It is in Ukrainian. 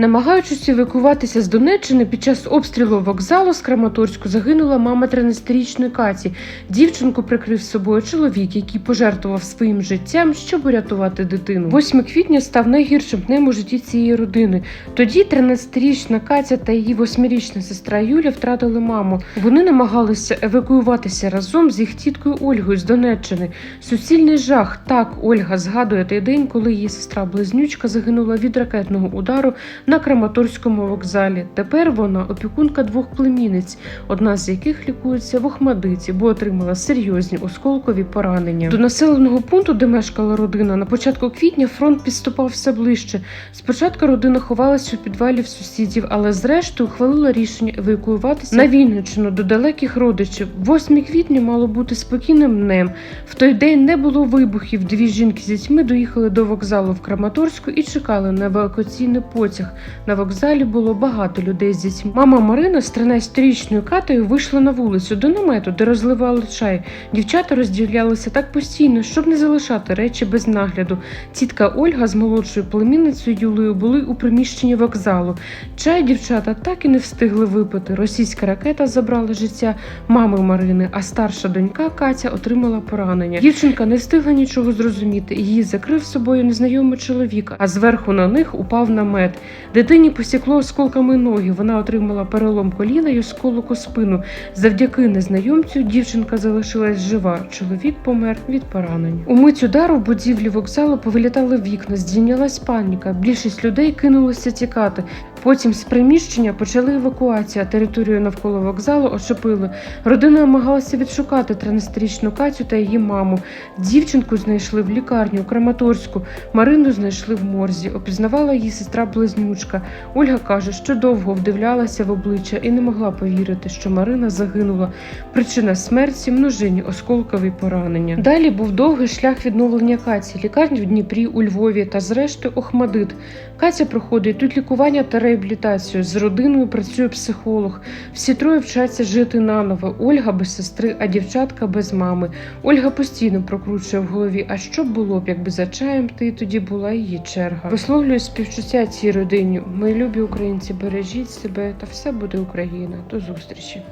Намагаючись евакуватися з Донеччини під час обстрілу вокзалу з Краматорську загинула мама 13-річної Каті. Дівчинку прикрив собою чоловік, який пожертвував своїм життям, щоб урятувати дитину. 8 квітня став найгіршим днем у житті цієї родини. Тоді 13-річна Катя та її 8-річна сестра Юля втратили маму. Вони намагалися евакуюватися разом з їх тіткою Ольгою з Донеччини. Суцільний жах. Так Ольга згадує той день, коли її сестра близнючка загинула від ракетного удару на Краматорському вокзалі. Тепер вона опікунка двох племінниць, одна з яких лікується в Охмадиті, бо отримала серйозні осколкові поранення. До населеного пункту, де мешкала родина, на початку квітня фронт підступав все ближче. Спочатку родина ховалася у підвалі в сусідів, але зрештою ухвалила рішення евакуюватися на Вінниччину до далеких родичів. 8 квітня мало бути спокійним днем. В той день не було вибухів. Дві жінки з дітьми доїхали до вокзалу в Краматорську і чекали на евакуаційний потяг. На вокзалі було багато людей з дітьми. Мама Марина з 13-річною Катею вийшла на вулицю до намету, де розливали чай. Дівчата розділялися так постійно, щоб не залишати речі без нагляду. Тітка Ольга з молодшою племінницею Юлею були у приміщенні вокзалу. Чай дівчата так і не встигли випити. Російська ракета забрала життя мами Марини, а старша донька Катя отримала поранення. Дівчинка не встигла нічого зрозуміти. Її закрив собою незнайомий чоловік, а зверху на них упав намет. Дитині посікло осколками ноги. Вона отримала перелом коліна й осколок у спину. Завдяки незнайомцю дівчинка залишилась жива. Чоловік помер від поранень. У мить удару в будівлі вокзалу повилітали вікна, здійнялась паніка. Більшість людей кинулися тікати. Потім з приміщення почали евакуацію, а територію навколо вокзалу очепили. Родина намагалася відшукати 13-річну Катю та її маму. Дівчинку знайшли в лікарні у Краматорську. Марину знайшли в морзі. Опізнавала її сестра близнючка. Ольга каже, що довго вдивлялася в обличчя і не могла повірити, що Марина загинула. Причина смерті множинні осколкові поранення. Далі був довгий шлях відновлення Каті, лікарні в Дніпрі, у Львові та зрештою Охмадит. Катя проходить тут лікування та реабілітацію. З родиною працює психолог. Всі троє вчаться жити наново. Ольга без сестри, а дівчатка без мами. Ольга постійно прокручує в голові. А що було б, якби за чаєм ти тоді була її черга? Висловлюю співчуття цій родині. Мої любі українці, бережіть себе та все буде Україна. До зустрічі.